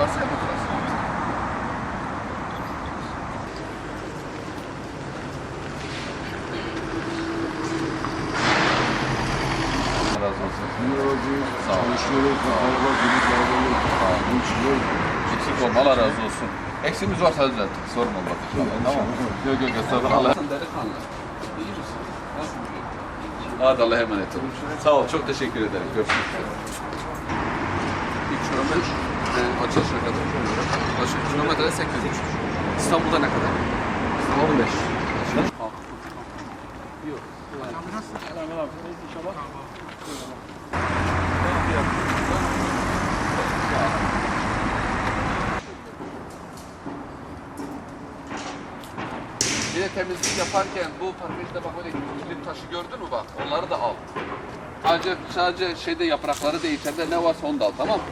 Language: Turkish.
Nasıl yapacağız? Sağ olun. Eksik olma Allah razı olsun. Eksimiz varsa düzelt. Sorun olmaz. Tamam. Yok yok estağfurullah. Delikanlı. Hadi Allah'a emanet olun. Sağ ol. Çok teşekkür ederim. Görüşmek üzere. 3 açılışına kadar. Açılış kilometre 8 İstanbul'da ne kadar? 15. Yok. Bir de temizlik yaparken bu parkejde bak öyle kilit taşı gördün mü bak onları da al. Sadece sadece şeyde yaprakları değil içeride ne varsa onu da al tamam mı?